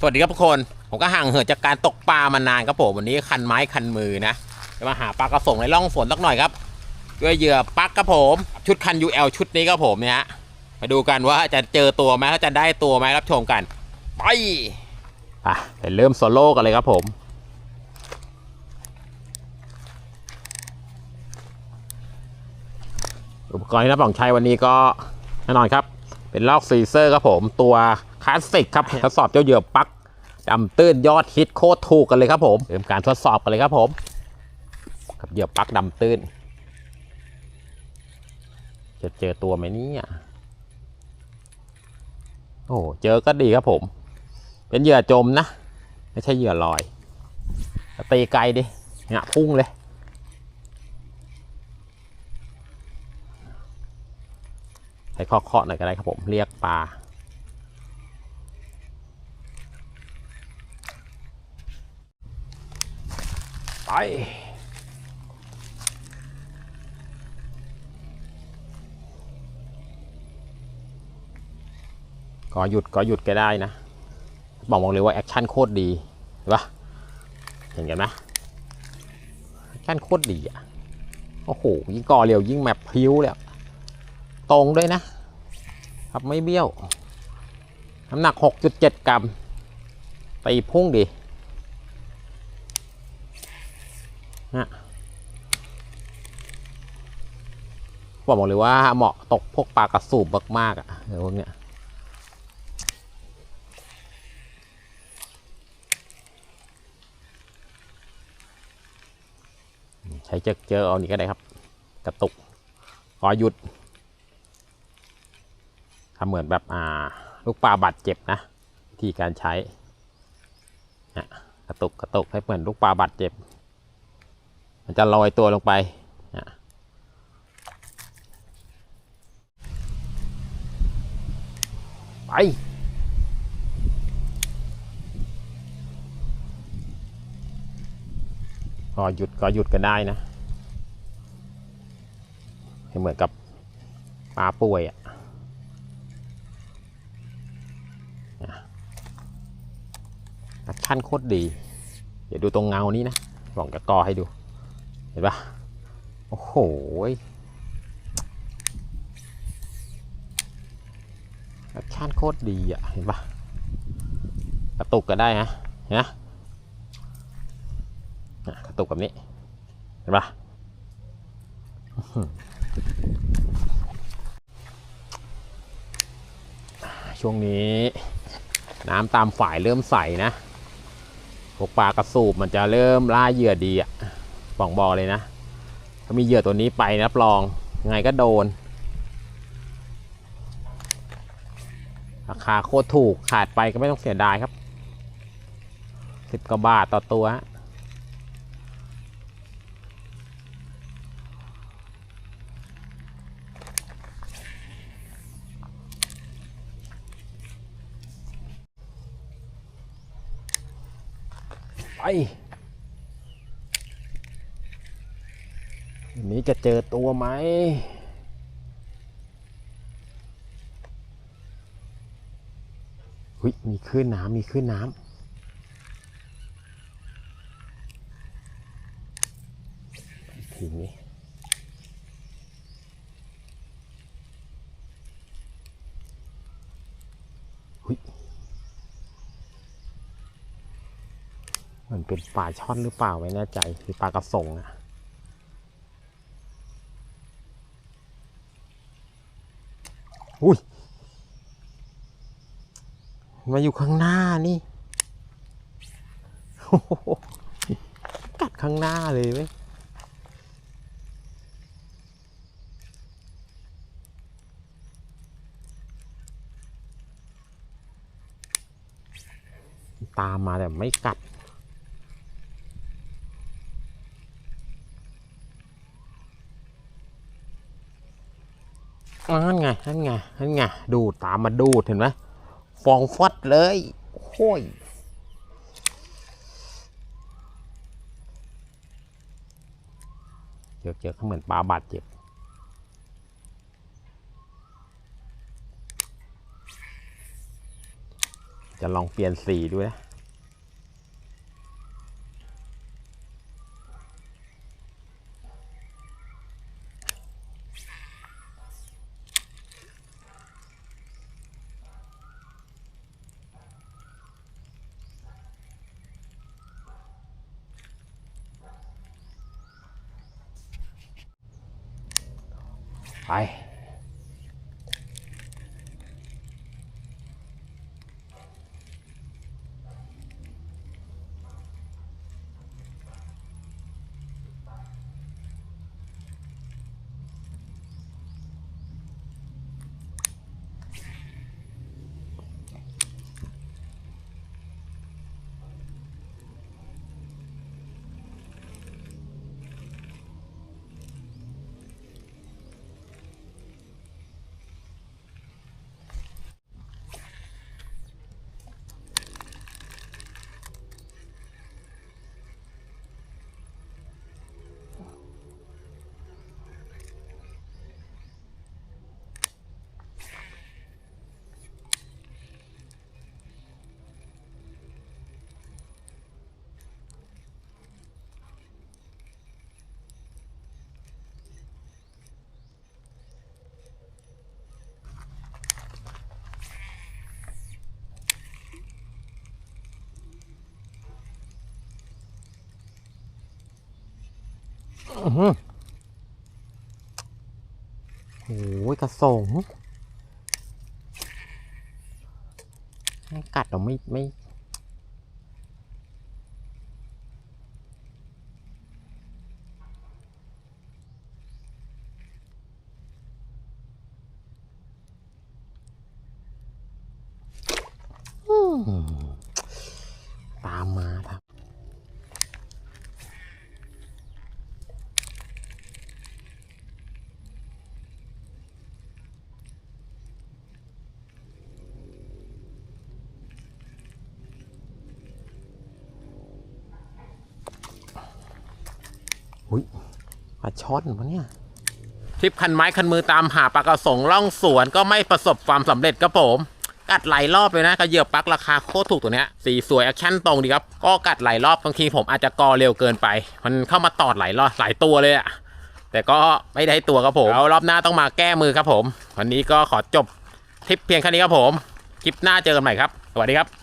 สวัสดีครับทุกคน ผมก็ห่างเหินจากการตกปลามานานครับผมวันนี้คันไม้คันมือนะจะมาหาปลากระสงในร่องฝนสักหน่อยครับ ด้วยเหยื่อปักครับผมชุดคัน UL ชุดนี้ครับผมเนี่ยฮะมาดูกันว่าจะเจอตัวไหมถ้าจะได้ตัวไหมรับชมกัน ไปอะไปเริ่มโซโล่กันเลยครับผมอุปกรณ์ที่นับของใช้วันนี้ก็แน่นอนครับ เป็นลอกซีเซอร์ครับผมตัว ลาสสิกครับทดสอบเจ้าเหยื่อปลักดำตื้นยอดฮิตโคตรถูกกันเลยครับผมเริ่มการทดสอบกันเลยครับผมกับเหยื่อปลักดำตื้น จะเจอตัวไหมเนี่ยโอ้เจอก็ดีครับผม เป็นเหยื่อจมนะ ไม่ใช่เหยื่อลอยตีไกลดิเนี่ยพุ่งเลยให้เคาะๆหน่อยก็ได้ครับผมเรียกปลา ไปก็หยุดก็หยุดก็ได้นะ บอกบอกเลยว่าแอคชั่นโคตรดีเห็นปะเห็นกันไหมแอคชั่นโคตรดีอะ โอ้โห ยิ่งก่อเร็วยิ่งแมปพิ้วเลยตรงด้วยนะ ครับไม่เบี้ยว น้ำหนัก 6.7 กรัมตีพุ่งดี นะบอบอกเลยว่าเหมาะตกพวกปลากระสูบมากๆอะเดี๋ยวพวกเนี้ยใช้เจอเจอเอานี่ก็ได้ครับ กระตุกขอหยุดทำเหมือนแบบอ่าลูกปลาบาดเจ็บนะวิธีการใช้นี่ยกระตุกกระตุกให้เหมือนลูกปลาบาดเจ็บ มันจะลอยตัวลงไปไปก็หยุดก็หยุดกันได้นะเหมือนกับปลาป่วยอะ่ะแอคชั่นโคตรดี เดี๋ยวดูตรงเงานี้นะลองกระกอให้ดู เห็นปะโอ้โหแอคชั่นโคตรดีอะ เห็นปะกระตุกก็ได้นะเห็นไหมอะกระตุกแบบนี้ เห็นปะช่วงนี้ น้ำตามฝ่ายเริ่มใสนะพวกปลากระสูบมันจะเริ่มล่าเหยื่อดีอะ่ะบอกบอกเลยนะถ้ามีเหยื่อตัวนี้ไปรับรองไงก็โดน ราคาโคตรถูกขาดไปก็ไม่ต้องเสียดายครับสิบกว่าบาทต่อตัวฮะไปวันนี้ จะเจอตัวไหมหุยมีคลื่นน้ำมีคลื่นน้ำทีนี้หุยมันเป็นปลาช่อนหรือเปล่าไม่แน่ใจคือปลากระสงอะ อุ้ย มาอยู่ข้างหน้านี่โอ้โหกัดข้างหน้าเลยเว้ยตามมาแต่ไม่กัด นั่นไงนั่นไงนั่นไงดูตามมาดูเห็นไหมฟองฟอดเลยโอ้ยเจอเจอเขาเหมือนปลาบาดเจ็บจะลองเปลี่ยนสีด้วยนะ ไโอ้ยกระสงให้กัดเราไม่ไม่ อืมตามมาครับ อุ้ยปลาช่อนวะเนี่ยทริปคันไม้คันมือตามหาปลากระสงล่องสวนก็ไม่ประสบความสำเร็จครับผมกัดหลายรอบเลยนะกระเหยื่อปลักราคาโคตรถูกตัวเนี้ยสีสวยแอคชั่นตรงดีครับ ก็กัดหลายรอบบางทีผมอาจจะกอเร็วเกินไป มันเข้ามาตอดหลายรอบหลายตัวเลยอะแต่ก็ไม่ได้ตัวครับผมแล้วรอบหน้าต้องมาแก้มือครับผม วันนี้ก็ขอจบทริปเพียงแค่นี้ครับผม คลิปหน้าเจอกันใหม่ครับ สวัสดีครับ